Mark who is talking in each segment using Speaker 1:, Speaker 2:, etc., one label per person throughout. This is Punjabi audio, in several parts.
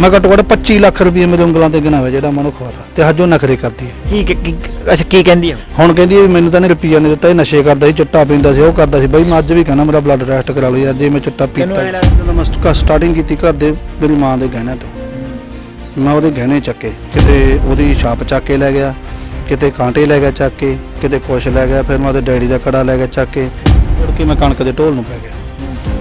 Speaker 1: ਮੈਂ ਘੱਟੋ ਘੱਟ 25 ਲੱਖ ਰੁਪਏ ਮੇਰੇ ਉਂਗਲਾਂ ਤੇ ਗਿਣਾ ਹੋਇਆ ਜਿਹੜਾ ਮੈਨੂੰ ਖਵਾਤਾ ਤੇ ਅੱਜ ਉਹ ਨਖਰੇ ਕਰਦੀ ਹੈ।
Speaker 2: ਕੀ ਕੀ- ਕੀ- ਅੱਛਾ ਕੀ ਕਹਿੰਦੀ ਆ?
Speaker 1: ਹੁਣ ਕਹਿੰਦੀ ਹੈ ਵੀ ਮੈਨੂੰ ਤਾਂ ਨਹੀਂ ਰੁਪਈਆ ਨਹੀਂ ਦਿੱਤਾ ਇਹ ਨਸ਼ੇ ਕਰਦਾ ਸੀ ਚਿੱਟਾ ਪੀਂਦਾ ਸੀ ਉਹ ਕਰਦਾ ਸੀ। ਬਈ ਮੈਂ ਅੱਜ ਵੀ ਕਹਿਣਾ ਮੇਰਾ ਬਲੱਡ ਟੈਸਟ ਕਰਾ ਲਓ ਯਾਰ ਜੇ ਮੈਂ ਚਿੱਟਾ ਪੀਤਾ
Speaker 2: ਲੱਗਦਾ
Speaker 1: ਜਦੋਂ ਮੈਂ ਸਟ- ਸਟਾਰਟਿੰਗ ਕੀਤੀ ਘਰ ਦੇ ਮੇਰੀ ਮਾਂ ਦੇ ਗਹਿਣਿਆਂ ਤੋਂ। ਮੈਂ ਉਹਦੇ ਗਹਿਣੇ ਚੱਕੇ ਕਿਤੇ ਉਹਦੀ ਛਾਪ ਚੱਕ ਕੇ ਲੈ ਗਿਆ ਕਿਤੇ ਕਾਂਟੇ ਲੈ ਗਿਆ ਚੱਕ ਕੇ ਕਿਤੇ ਕੁਛ ਲੈ ਗਿਆ ਫਿਰ ਮੈਂ ਉਹਦੇ ਡੈਡੀ ਦਾ ਕੜਾ ਲੈ ਗਿਆ ਚੱਕ ਕੇ ਮੁੜ ਕੇ ਮੈਂ ਕਣਕ ਦੇ ਢੋਲ ਨੂੰ ਪੈ ਗਿਆ।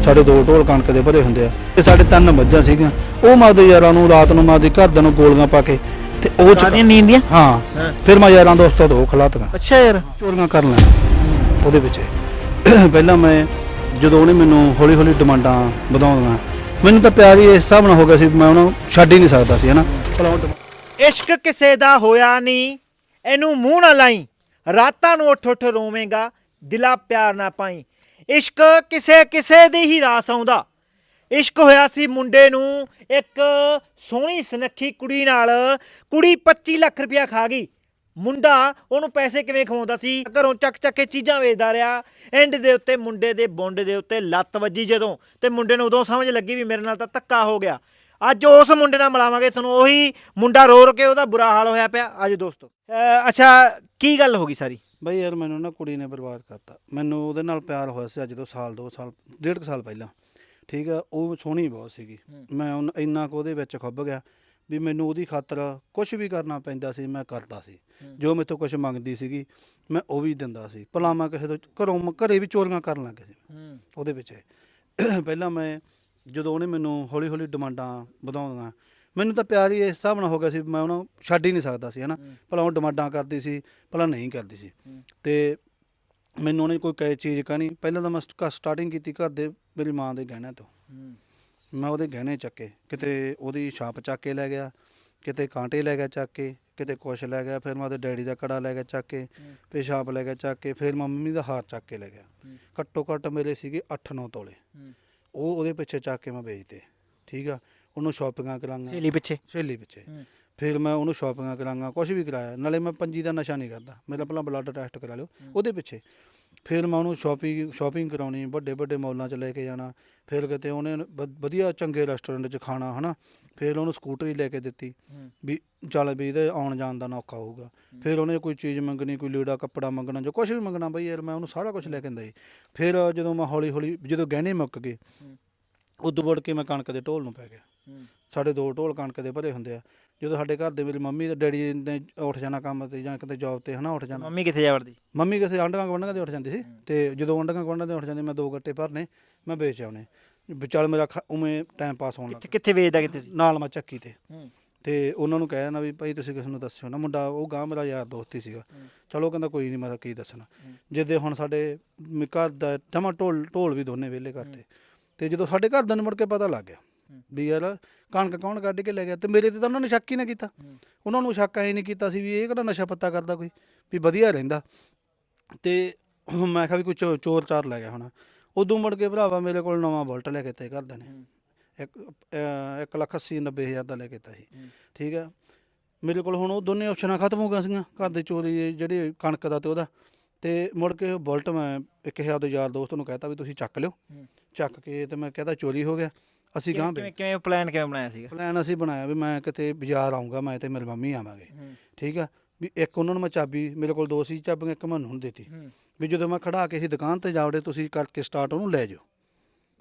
Speaker 1: ਸਾਡੇ ਦੋ ਢੋਲ ਕਣਕ ਦੇ ਭਰੇ ਹੁੰਦੇ ਆ ਤੇ ਸਾਡੇ ਤਿੰਨ ਮੱਝਾਂ ਸੀਗੀਆਂ। ਉਹ ਮੈਂ ਉਹਦੇ ਯਾਰਾਂ ਨੂੰ ਰਾਤ ਨੂੰ ਮੈਂ ਉਹਦੇ ਘਰਦਿਆਂ ਨੂੰ ਗੋਲੀਆਂ ਪਾ ਕੇ ਤੇ ਉਹ ਚ
Speaker 2: ਸਾਡੀਆਂ ਨੀਂਦ ਦੀਆਂ?
Speaker 1: ਹਾਂ। ਫਿਰ ਮੈਂ ਯਾਰਾਂ ਦੋਸਤਾਂ ਤੋਂ ਖਲਾਤੀਆਂ।
Speaker 2: ਅੱਛਾ ਯਾਰ।
Speaker 1: ਚੋਰੀਆਂ ਕਰ ਲੈਣ। ਉਹਦੇ ਵਿੱਚ ਪਹਿਲਾਂ ਮੈਂ ਜਦੋਂ ਉਹਨੇ ਮੈਨੂੰ ਹੌਲੀ ਹੌਲੀ ਡਿਮਾਂਡਾਂ ਵਧਾਉਂਦੀਆਂ ਮੈਨੂੰ ਤਾਂ ਪਿਆਰ ਹੀ ਇਸ ਹਿਸਾਬ ਨਾਲ ਹੋ ਗਿਆ ਸੀ ਮੈਂ ਉਹਨੂੰ ਛੱਡ ਹੀ ਨਹੀਂ ਸਕਦਾ ਸੀ ਹਨਾ?
Speaker 3: ਇਸ਼ਕ ਕਿਸੇ ਦਾ ਹੋਇਆ ਨਹੀਂ। ਇਹਨੂੰ ਮੂੰਹ ਨਾ ਲਾਈ। ਰਾਤਾਂ ਨੂੰ ਉੱਠ ਉੱਠ ਰੋਵੇਂਗਾ। ਦਿਲਾ ਪਿਆਰ ਨਾ ਪਾਈ। ਇਸ਼ਕ ਕਿਸੇ ਕਿਸੇ ਦੀ ਹੀ ਰਾਸ ਆਉਂਦਾ। ਇਸ਼ਕ ਹੋਇਆ ਸੀ ਮੁੰਡੇ ਨੂੰ ਇੱਕ ਸੋਹਣੀ ਸੁਨੱਖੀ ਕੁੜੀ ਨਾਲ। ਕੁੜੀ 25 ਲੱਖ ਰੁਪਇਆ ਖਾ ਗਈ। ਮੁੰਡਾ ਉਹਨੂੰ ਪੈਸੇ ਕਿਵੇਂ ਖਵਾਉਂਦਾ ਸੀ? ਘਰੋਂ ਚੱਕ ਚੱਕ ਕੇ ਚੀਜ਼ਾਂ ਵੇਚਦਾ ਰਿਹਾ। ਐਂਡ ਦੇ ਉੱਤੇ ਮੁੰਡੇ ਦੇ ਬੁੰਡ ਦੇ ਉੱਤੇ ਲੱਤ ਵੱਜੀ ਜਦੋਂ। ਤੇ ਮੁੰਡੇ ਨੂੰ ਉਦੋਂ ਸਮਝ ਲੱਗੀ ਵੀ ਮੇਰੇ ਨਾਲ ਤਾਂ ਧੱਕਾ ਹੋ ਗਿਆ। ਅੱਜ ਉਸ ਮੁੰਡੇ ਨਾਲ ਮਿਲਾਵਾਂਗੇ ਤੁਹਾਨੂੰ ਉਹੀ ਮੁੰਡਾ ਰੋ ਰੋ ਕੇ ਉਹਦਾ ਬੁਰਾ ਹਾਲ ਹੋਇਆ ਪਿਆ। ਅੱਜ ਦੋਸਤੋ। ਅੱਛਾ, ਕੀ ਗੱਲ ਹੋ ਗਈ ਸਾਰੀ?
Speaker 1: ਬਈ ਯਾਰ ਮੈਨੂੰ ਨਾ ਕੁੜੀ ਨੇ ਬਰਬਾਦ ਕਰਤਾ। ਮੈਨੂੰ ਉਹਦੇ ਨਾਲ ਪਿਆਰ ਹੋਇਆ ਸੀ ਅੱਜ ਤੋਂ ਸਾਲ ਦੋ ਸਾਲ ਡੇਢ ਕੁ ਸਾਲ ਪਹਿਲਾਂ। ਠੀਕ ਆ ਉਹ ਸੋਹਣੀ ਬਹੁਤ ਸੀਗੀ। ਮੈਂ ਉਹਨ- ਇੰਨਾ ਕੁ ਉਹਦੇ ਵਿੱਚ ਖੁੱਭ ਗਿਆ ਵੀ ਮੈਨੂੰ ਉਹਦੀ ਖਾਤਰ ਕੁਝ ਵੀ ਕਰਨਾ ਪੈਂਦਾ ਸੀ ਮੈਂ ਕਰਦਾ ਸੀ। ਜੋ ਤੋਂ ਕੁਝ ਮੰਗਦੀ ਸੀਗੀ ਮੈਂ ਉਹ ਵੀ ਦਿੰਦਾ ਸੀ। ਭਲਾ ਮੈਂ ਕਿਸੇ ਤੋਂ ਘਰੋਂ ਘਰੇ ਵੀ ਚੋਰੀਆਂ ਕਰਨ ਲੱਗ ਗਿਆ ਸੀ ਉਹਦੇ ਵਿੱਚ। ਪਹਿਲਾਂ ਮੈਂ ਜਦੋਂ ਉਹਨੇ ਮੈਨੂੰ ਹੌਲੀ ਹੌਲੀ ਡਿਮਾਂਡਾਂ ਵਧਾਉਂਦੀਆਂ ਮੈਨੂੰ ਤਾਂ ਪਿਆਰ ਹੀ ਇਸ ਹਿਸਾਬ ਨਾਲ ਹੋ ਗਿਆ ਸੀ ਮੈਂ ਉਹਨੂੰ ਛੱਡ ਹੀ ਨਹੀਂ ਸਕਦਾ ਸੀ ਹਨਾ। ਭਲਾ ਉਹ ਡਿਮਾਂਡਾਂ ਕਰਦੀ ਸੀ ਭਲਾ ਨਹੀਂ ਕਰਦੀ ਸੀ। ਤੇ ਮੈਨੂੰ ਉਹਨੇ ਕੋਈ ਕਹੇ ਚੀਜ਼ ਕਹਣੀ ਪਹਿਲਾਂ ਤਾਂ ਮੈਂ ਸਟ- ਸਟਾਰਟਿੰਗ ਕੀਤੀ ਘਰ ਦੇ ਮੇਰੀ ਮਾਂ ਦੇ ਗਹਿਣਿਆਂ ਤੋਂ। ਮੈਂ ਉਹਦੇ ਗਹਿਣੇ ਚੱਕੇ ਕਿਤੇ ਉਹਦੀ ਛਾਪ ਚੱਕ ਕੇ ਲੈ ਗਿਆ ਕਿਤੇ ਕਾਂਟੇ ਲੈ ਗਿਆ ਚੱਕ ਕੇ ਕਿਤੇ ਕੁਛ ਲੈ ਗਿਆ ਫਿਰ ਮੈਂ ਉਹਦੇ ਡੈਡੀ ਦਾ ਕੜਾ ਲੈ ਗਿਆ ਚੱਕ ਕੇ ਫਿਰ ਛਾਪ ਲੈ ਗਿਆ ਚੱਕ ਕੇ ਫਿਰ ਮੰਮੀ ਦਾ ਹਾਰ ਚੱਕ ਕੇ ਲੈ ਗਿਆ। ਘੱਟੋ ਘੱਟ ਮੇਰੇ ਸੀਗੇ 8-9 ਤੋਲੇ। ਉਹ ਉਹਦੇ ਪਿੱਛੇ ਚੱਕ ਕੇ ਮੈਂ ਵੇਚਦੇ ਠੀਕ ਆ। ਉਹਨੂੰ ਸ਼ਾਪਿੰਗਾਂ ਕਰਾਂਗਾ।
Speaker 2: ਸਹੇਲੀ ਪਿੱਛੇ?
Speaker 1: ਸਹੇਲੀ ਪਿੱਛੇ। ਫਿਰ ਮੈਂ ਉਹਨੂੰ ਸ਼ਾਪਿੰਗਾਂ ਕਰਾਂਗਾ ਕੁਝ ਵੀ ਕਰਾਇਆ। ਨਾਲੇ ਮੈਂ ਪੰਜੀ ਦਾ ਨਸ਼ਾ ਨਹੀਂ ਕਰਦਾ। ਮੇਰਾ ਪਹਿਲਾਂ ਬਲੱਡ ਟੈਸਟ ਕਰਾ ਲਿਓ। ਉਹਦੇ ਪਿੱਛੇ। ਫਿਰ ਮੈਂ ਉਹਨੂੰ ਸ਼ਾਪਿੰਗ ਸ਼ਾਪਿੰਗ ਕਰਾਉਣੀ ਵੱਡੇ ਵੱਡੇ ਮੌਲਾਂ 'ਚ ਲੈ ਕੇ ਜਾਣਾ। ਫਿਰ ਕਿਤੇ ਉਹਨੇ ਵ- ਵਧੀਆ ਚੰਗੇ ਰੈਸਟੋਰੈਂਟ 'ਚ ਖਾਣਾ ਹਨਾ? ਫਿਰ ਉਹਨੂੰ ਸਕੂਟਰੀ ਲੈ ਕੇ ਦਿੱਤੀ। ਵੀ ਚੱਲ ਵੀ ਇਹਦੇ ਆਉਣ ਜਾਣ ਦਾ ਨੌਕਾ ਹੋਊਗਾ। ਫਿਰ ਉਹਨੇ ਕੋਈ ਚੀਜ਼ ਮੰਗਣੀ ਕੋਈ ਲੀੜਾ ਕੱਪੜਾ ਮੰਗਣਾ ਜੋ ਕੁਝ ਵੀ ਮੰਗਣਾ ਬਈ ਯਾਰ ਮੈਂ ਉਹਨੂੰ ਸਾਰਾ ਕੁਝ ਲੈ ਕੇ ਦਿੰਦਾ ਸੀ ਫਿਰ ਜਦੋਂ ਮੈਂ ਹੌਲੀ ਹੌਲੀ ਜਦੋਂ ਗਹਿਣੇ ਮੁੱਕ ਗਏ ਉਦੋਂ ਵੜ ਕੇ ਮੈਂ ਕਣਕ ਦੇ ਢੋਲ ਨੂੰ ਪੈ ਗਿਆ। ਸਾਡੇ ਦੋ ਢੋਲ ਕਣਕ ਦੇ ਭਰੇ ਹੁੰਦੇ ਆ। ਜਦੋਂ ਸਾਡੇ ਘਰ ਦੇ ਮੇਰੀ ਮੰਮੀ ਤੇ ਡੈਡੀ ਨੇ ਉੱਠ ਜਾਣਾ ਕੰਮ ਤੇ ਜਾਂ ਕਿਤੇ ਜੌਬ ਤੇ ਹਨਾ ਉੱਠ ਜਾਣਾ।
Speaker 2: ਮੰਮੀ ਕਿੱਥੇ ਜਾ ਵੜਦੀ?
Speaker 1: ਮੰਮੀ ਕਿਸੇ ਆਂਢਾਂ ਗੁਆਂਢਾਂ ਦੇ ਉੱਠ ਜਾਂਦੀ ਸੀ ਤੇ ਜਦੋਂ ਆਂਢਾਂ ਗੁਆਂਢਾਂ ਦੇ ਉੱਠ ਜਾਂਦੇ ਮੈਂ ਦੋ ਗੱਟੇ ਭਰਨੇ ਮੈਂ ਵੇਚ ਆਉਣੇ। ਵਿਚਾਲ ਮੇਰਾ ਖ- ਉਵੇਂ ਟਾਈਮ ਪਾਸ ਹੋਣ ਲੱਗ
Speaker 2: ਕਿੱਥੇ ਕਿੱਥੇ ਵੇਚਦਾ ਕਿੱਥੇ ਸੀ?
Speaker 1: ਨਾਲ ਮੈਂ ਚੱਕੀ ਤੇ।
Speaker 2: ਹੂੰ।
Speaker 1: ਤੇ ਉਹਨਾਂ ਨੂੰ ਕਹਿ ਦੇਣਾ ਵੀ ਭਾਈ ਤੁਸੀਂ ਕਿਸੇ ਨੂੰ ਦੱਸਿਓ ਨਾ ਮੁੰਡਾ ਉਹ ਗਾਂ ਮੇਰਾ ਯਾਰ ਦੋਸਤ ਹੀ ਸੀਗਾ। ਚਲੋ ਕਹਿੰਦਾ ਕੋਈ ਨਹੀਂ ਮੈਂ ਤਾਂ ਕੀ ਦੱਸਣਾ। ਜਿੱਦੇ ਹੁਣ ਸਾਡੇ ਮ- ਘਰ ਦਾ ਜਮਾ ਢੋਲ ਢੋਲ ਵੀ ਦੋਨੇ ਵਿਹਲੇ ਕਰਤੇ। ਤੇ ਜਦੋਂ ਸਾਡੇ ਘਰ ਦਾ ਮੁੜ ਕੇ ਪਤਾ ਲੱਗ ਗਿਆ ਵੀ ਯਾਰ ਕਣਕ ਕੌਣ ਕੱਢ ਕੇ ਲੈ ਗਿਆ? ਤੇ ਮੇਰੇ ਤੇ ਤਾਂ ਉਹਨਾਂ ਨੇ ਸ਼ੱਕ ਹੀ ਨਾ ਕੀਤਾ। ਉਹਨਾਂ ਨੂੰ ਸ਼ੱਕ ਐ ਨਹੀਂ ਕੀਤਾ ਸੀ ਵੀ ਇਹ ਕਿਹੜਾ ਨਸ਼ਾ ਪੱਤਾ ਕਰਦਾ ਕੋਈ ਵੀ ਵਧੀਆ ਰਹਿੰਦਾ। ਤੇ ਮੈਂ ਕਿਹਾ ਵੀ ਕੋਈ ਚੋਰ ਚਾਰ ਲੈ ਗਿਆ ਹੋਣਾ। ਉਦੋਂ ਮੁੜ ਕੇ ਭਰਾਵਾ ਮੇਰੇ ਕੋਲ ਨਵਾਂ ਬੁਲਟ ਲੈ ਕੇ ਤੇ ਘਰਦਿਆਂ ਨੇ। ਇੱਕ ਅਹ ਇੱਕ ਲੱਖ ਅੱਸੀ ਨੱਬੇ ਹਜ਼ਾਰ ਦਾ ਲੈ ਕੇ ਤਾ ਸੀ। ਠੀਕ ਹੈ ਮੇਰੇ ਕੋਲ ਹੁਣ ਉਹ ਦੋਨੇ ਆਪਸ਼ਨਾਂ ਖਤਮ ਹੋ ਗਈਆਂ ਸੀਗੀਆਂ। ਘਰ ਦੀ ਚੋਰੀ ਜਿਹੜੀ ਕਣਕ ਦਾ ਤੇ ਉਹਦਾ। ਤੇ ਮੁੜ ਕੇ ਬੁਲਟ ਮੈਂ ਇੱਕ ਹਜ਼ਾਰ ਦੇ ਯਾਰ ਦੋਸਤ ਨੂੰ ਕਹਿਤਾ ਵੀ ਤੁਸੀਂ ਚੱਕ ਲਿਓ। ਚੱਕ ਕੇ ਤੇ ਮੈਂ ਕਹਤਾ ਚੋਰੀ ਹੋ ਗਿਆ। ਅਸੀਂ ਗਾਂ
Speaker 2: ਕਿਵੇਂ ਕਿਵੇਂ ਪਲਾਨ ਕਿਵੇਂ ਬਣਾਇਆ ਸੀਗਾ?
Speaker 1: ਪਲਾਨ ਅਸੀਂ ਬਣਾਇਆ ਵੀ ਮੈਂ ਕਿਤੇ ਬਾਜ਼ਾਰ ਆਉਂਗਾ ਮੈਂ ਤੇ ਮੇਰੀ ਮੰਮੀ ਆਵਾਂਗੇ। ਠੀਕ ਆ? ਵੀ ਇੱਕ ਉਹਨਾਂ ਨੂੰ ਮੈਂ ਚਾਬੀ ਮੇਰੇ ਕੋਲ ਦੋ ਸੀ ਚਾਬੀਆਂ ਇੱਕ ਮੈਂ ਨੂੰ ਦਿੱਤੀ। ਵੀ ਜਦੋਂ ਮੈਂ ਖੜਾ ਕੇ ਸੀ ਦੁਕਾਨ ਤੇ ਜਾਵੜੇ ਤੁਸੀਂ ਕਰਕੇ ਸਟਾਰਟ ਉਹਨੂੰ ਲੈ ਜਾਓ।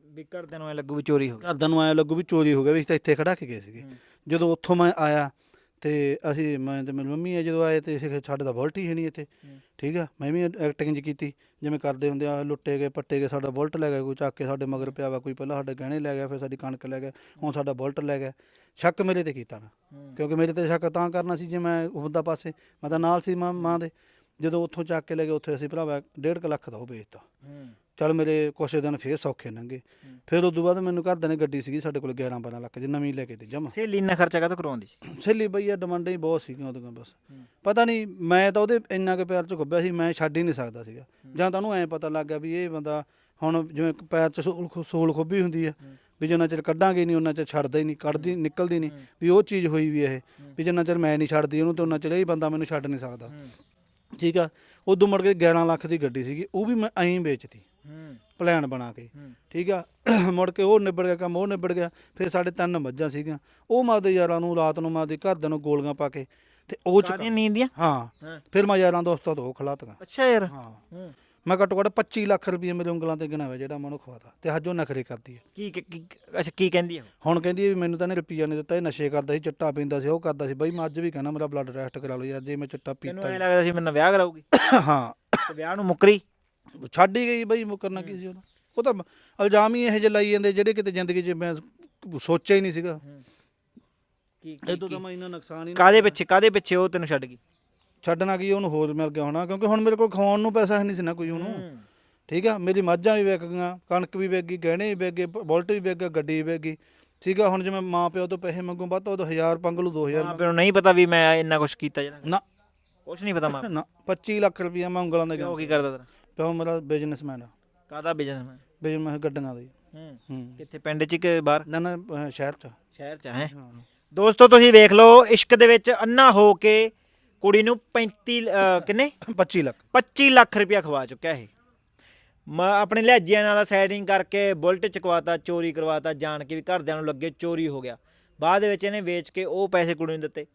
Speaker 2: ਵੀ ਘਰਦਿਆਂ ਨੂੰ ਐ ਲੱਗੂ ਵੀ ਚੋਰੀ ਹੋ ਗਈ।
Speaker 1: ਘਰਦਿਆਂ ਨੂੰ ਐ ਲੱਗੂ ਵੀ ਚੋਰੀ ਹੋ ਗਿਆ ਵੀ ਅਸੀਂ ਤਾਂ ਇੱਥੇ ਖੜਾ ਕੇ ਗਏ ਸੀਗੇ। ਜਦੋਂ ਉੱਥੋਂ ਮੈਂ ਆਇਆ ਤੇ ਅਸੀਂ ਮੈਂ ਤੇ ਮੇਰੀ ਮੰਮੀ ਆ ਜਦੋਂ ਆਏ ਤੇ ਕਿਹਾ ਸਾਡੇ ਦਾ ਬੁਲਟ ਹੀ ਹੈ ਨਹੀਂ ਇੱਥੇ। ਠੀਕ ਆ? ਮੈਂ ਵੀ ਐਕਟਿੰਗ ਜੀ ਕੀਤੀ ਜਿਵੇਂ ਕਰਦੇ ਹੁੰਦੇ ਆ ਲੁੱਟੇ ਗਏ ਪੱਟੇ ਗਏ ਸਾਡਾ ਬੁਲਟ ਲੈ ਗਿਆ ਕੋਈ ਚੱਕ ਕੇ ਸਾਡੇ ਮਗਰ ਪਿਆ ਵਾ ਕੋਈ ਪਹਿਲਾਂ ਸਾਡੇ ਗਹਿਣੇ ਲੈ ਗਿਆ ਫਿਰ ਸਾਡੀ ਕਣਕ ਲੈ ਗਿਆ ਹੁਣ ਸਾਡਾ ਬੁਲਟ ਲੈ ਗਿਆ। ਸ਼ੱਕ ਮੇਰੇ ਤੇ ਕੀਤਾ ਨਾ। ਕਿਉਂਕਿ ਮੇਰੇ ਤੇ ਸ਼ੱਕ ਤਾਂ ਕਰਨਾ ਸੀ ਜੇ ਮੈਂ ਉਹਦਾ ਪਾਸੇ ਮੈਂ ਤਾਂ ਨਾਲ ਸੀ ਮਾਂ ਦੇ। ਜਦੋਂ ਉੱਥੋਂ ਚੱਕ ਕੇ ਲੈ ਗਏ ਉੱਥੇ ਅਸੀਂ ਭਰਾਵਾ 1.5 ਲੱਖ ਦਾ ਉਹ ਵੇਚਤਾ। ਚੱਲ ਮੇਰੇ ਕੁਛ ਦਿਨ ਫੇਰ ਸੌਖੇ ਲੰਘੇ। ਫਿਰ ਉਦੋਂ ਬਾਅਦ ਮੈਨੂੰ ਘਰਦਿਆਂ ਨੇ ਗੱਡੀ ਸੀਗੀ ਸਾਡੇ ਕੋਲ 11 12 ਲੱਖ ਦੀ ਨਵੀਂ ਲੈ ਕੇ ਦੇ ਜਮਾ।
Speaker 2: ਸਹੇਲੀ ਇੰਨਾ ਖਰਚਾ ਕਾਹਤੋਂ ਕਰਵਾਉਂਦੀ ਸੀ?
Speaker 1: ਸਹੇਲੀ ਬਈ ਆ ਡਿਮਾਂਡਾਂ ਹੀ ਬਹੁਤ ਸੀਗੀਆਂ ਉਹਦੀਆਂ ਬਸ। ਪਤਾ ਨਹੀਂ ਮੈਂ ਤਾਂ ਉਹਦੇ ਇੰਨਾ ਕੁ ਪਿਆਰ ਚ ਖੁੱਬਿਆ ਸੀ ਮੈਂ ਛੱਡ ਹੀ ਨਹੀਂ ਸਕਦਾ ਸੀਗਾ। ਜਾਂ ਤਾਂ ਉਹਨੂੰ ਐਂ ਪਤਾ ਲੱਗ ਗਿਆ ਵੀ ਇਹ ਬੰਦਾ ਹੁਣ ਜਿਵੇਂ ਪੈਰ ਚ ਸੋਲ ਖੁ- ਸੋਲ ਖੁੱਬੀ ਹੁੰਦੀ ਆ ਵੀ ਜਿੰਨਾ ਚਿਰ ਕੱਢਾਂਗੇ ਨਹੀਂ ਉਹਨਾਂ ਚਿਰ ਛੱਡਦਾ ਹੀ ਨਹੀਂ ਕੱਢਦੀ ਨਿਕਲਦੀ ਨਹੀਂ ਵੀ ਉਹ ਚੀਜ਼ ਹੋਈ ਵੀ ਇਹ ਵੀ ਜਿੰਨਾ ਚਿਰ ਮੈਂ ਨਹੀਂ ਛੱਡਦੀ ਉਹਨੂੰ ਤੇ ਉਹਨਾਂ ਚਿਰ ਇਹ ਬੰਦਾ ਮੈਨੂੰ ਛੱਡ ਨਹੀਂ ਸਕਦਾ। ਠੀਕ ਆ ਉਦੋਂ ਮੁੜ ਕੇ 11 ਲੱਖ ਦੀ ਗੱਡੀ ਸੀਗੀ ਉਹ ਵੀ ਮੈਂ ਐਂ ਵੇਚਤੀ
Speaker 2: ਹੂੰ।
Speaker 1: ਪਲਾਨ ਬਣਾ ਕੇ। ਠੀਕ ਆ ਮੁੜ ਕੇ ਉਹ ਨਿਬੜ ਗਿਆ ਕੰਮ ਉਹ ਨਿਬੜ ਗਿਆ ਫਿਰ ਸਾਡੇ ਤਿੰਨ ਮੱਝਾਂ ਸੀਗੀਆਂ ਉਹ ਮਾਦੇ ਯਾਰਾਂ ਨੂੰ ਰਾਤ ਨੂੰ ਮਾਦੇ ਘਰਦਿਆਂ ਨੂੰ ਗੋਲੀਆਂ ਪਾ ਕੇ ਤੇ ਉਹ ਚ
Speaker 2: ਕਾਦੀਆਂ ਨੀਂਦ ਦੀਆਂ?
Speaker 1: ਹਾਂ। ਫਿਰ ਮੈਂ ਯਾਰਾਂ ਦੋਸਤਾਂ ਤੋਂ ਉਹ ਖਿਲਾਤੀਆਂ।
Speaker 2: ਅੱਛਾ ਯਾਰ।
Speaker 1: ਹਾਂ।
Speaker 2: ਹੂੰ।
Speaker 1: ਮੈਂ ਘੱਟੋ ਘੱਟ 25 ਲੱਖ ਰੁਪਏ ਮੇਰੇ ਉਂਗਲਾਂ ਤੇ ਗਿਣਾ ਹੋਇਆ ਜਿਹੜਾ ਮੈਂ ਉਹਨੂੰ ਖਵਾਤਾ ਤੇ ਉਹ ਨਖਰੇ ਕਰਦੀ ਹੈ।
Speaker 2: ਕੀ ਕੀ- ਕੀ ਅੱਛਾ ਕੀ ਕਹਿੰਦੀ ਆ? ਉਹ?
Speaker 1: ਹੁਣ ਕਹਿੰਦੀ ਹੈ ਵੀ ਮੈਨੂੰ ਤਾਂ ਇਹਨੇ ਰੁਪਈਆ ਨਹੀਂ ਦਿੱਤਾ ਇਹ ਨਸ਼ੇ ਕਰਦਾ ਸੀ ਚਿੱਟਾ ਪੀਂਦਾ ਸੀ ਉਹ ਕਰਦਾ ਸੀ। ਬਈ ਮੈਂ ਅੱਜ ਵੀ ਕਹਿਣਾ ਮੇਰਾ ਬਲੱਡ ਟੈਸਟ ਕਰਾ ਲਓ ਯਾਰ ਜੇ ਮੈਂ ਚਿੱਟਾ
Speaker 2: ਤੈਨੂੰ
Speaker 1: ਪੀਤਾ
Speaker 2: ਐ ਲੱਗਦਾ ਸੀ ਮੇਰੇ ਨਾਲ ਵਿਆਹ ਕਰਾਊਗੀ?
Speaker 1: ਹਾਂ।
Speaker 2: ਤੇ ਵਿਆਹ ਨੂੰ ਮੁੱਕਰੀ?
Speaker 1: ਛੱਡ ਹੀ ਗਈ ਬਈ ਮੁਕਰਨਾ ਕੀ ਸੀ ਉਹਦਾ? ਉਹ ਤਾਂ ਇਲਜ਼ਾਮ ਹੀ ਇਹੋ ਜਿਹੇ ਲਾਈ ਜਾਂਦੇ ਜਿਹੜੇ ਕਿਤੇ ਜ਼ਿੰਦਗੀ 'ਚ ਮੈਂ ਸੋਚਿਆ ਹੀ ਨਹੀਂ ਸੀਗਾ।
Speaker 2: ਕੀ
Speaker 1: ਮੈਂ ਇੰਨਾ ਨੁਕਸਾਨ ਹੀ
Speaker 2: ਕਾਦੇ ਪਿੱਛੇ ਕਾਦੇ ਪਿੱਛੇ ਉਹ ਤੈਨੂੰ ਛੱਡ ਗਈ?
Speaker 1: ਛੱਡਣਾ ਕੀ ਉਹਨੂੰ ਹੋਰ ਮਿਲ ਗਿਆ ਹੋਣਾ ਕਿਉਂਕਿ ਹੁਣ ਮੇਰੇ ਕੋਲ ਖਵਾਉਣ ਨੂੰ ਪੈਸਾ ਹੈ ਨਹੀਂ ਸੀ ਨਾ ਕੋਈ ਉਹਨੂੰ। ਠੀਕ ਆ ਮੇਰੀ ਮੱਝਾਂ ਵੀ ਵਿਕ ਗਈਆਂ ਕਣਕ ਵੀ ਵਿਕ ਗਈ ਗਹਿਣੇ ਵੀ ਵਿਕ ਗਏ ਬੁਲਟ ਵੀ ਵਿਕ ਗਿਆ ਗੱਡੀ ਵੀ ਵਿਕ ਗਈ। ਠੀਕ ਆ ਹੁਣ ਜੇ ਮੈਂ ਮਾਂ ਪਿਓ ਤੋਂ ਪੈਸੇ ਮੰਗੂ ਵੱਧ ਤੋਂ ਵੱਧ 1000 ਪੰਗ ਲੂ 2000
Speaker 2: ਮਾਂ ਪਿਓ ਨੂੰ ਨਹੀਂ ਪਤਾ ਵੀ ਮੈਂ ਇੰਨਾ ਕੁਝ ਕੀਤਾ ਜਿਹੜਾ
Speaker 1: ਨਾ।
Speaker 2: ਕੁਝ ਨਹੀਂ ਪਤਾ ਮਾਂ
Speaker 1: ਨਾ 25 ਲੱਖ ਰੁਪਈਆ ਮੈਂ ਉਂਗਲਾਂ ਦੇ
Speaker 2: ਪਿਓ ਕੀ ਕਰਦਾ ਤੇਰਾ?
Speaker 1: ਪਿਓ ਮੇਰਾ ਬਿਜ਼ਨਸਮੈਨ ਆ।
Speaker 2: ਕਾਦਾ ਬਿਜ਼ਨਸ
Speaker 1: ਬਿਜ਼ਨਸ ਗੱਡੀਆਂ ਦਾ ਹੀ।
Speaker 2: ਹੂੰ।
Speaker 1: ਹੂੰ।
Speaker 2: ਕਿੱਥੇ ਪਿੰਡ 'ਚ ਕਿ ਬਾਹਰ?
Speaker 1: ਨਾ ਨਾ ਅਹ ਸ਼ਹਿਰ ਚ।
Speaker 2: ਸ਼ਹਿਰ 'ਚ ਹਾਂ। ਦੋਸਤੋ ਤੁਸੀਂ ਵੇਖ ਲਓ ਇਸ਼ਕ ਦੇ ਵਿੱਚ ਅੰਨਾ ਹੋ ਕੇ ਕੁੜੀ ਨੂੰ 35 ਅਹ, ਕਿੰਨੇ?
Speaker 1: 25 ਲੱਖ।
Speaker 2: 25 ਲੱਖ ਰੁਪਇਆ ਖਵਾ ਚੁੱਕਿਆ ਇਹ। ਮੈਂ ਆਪਣੇ ਲਹਿਜਿਆਂ ਨਾਲ ਸੈਟਿੰਗ ਕਰਕੇ ਬੁਲਟ ਚਕਵਾਤਾ ਚੋਰੀ ਕਰਵਾਤਾ ਜਾਣ ਕੇ ਵੀ ਘਰਦਿਆਂ ਨੂੰ ਲੱਗੇ ਚੋਰੀ ਹੋ ਗਿਆ। ਬਾਅਦ ਦੇ ਵਿੱਚ ਇਹਨੇ ਵੇਚ ਕੇ ਉਹ ਪੈਸੇ ਕੁੜੀ ਨੂੰ ਦਿੱਤੇ।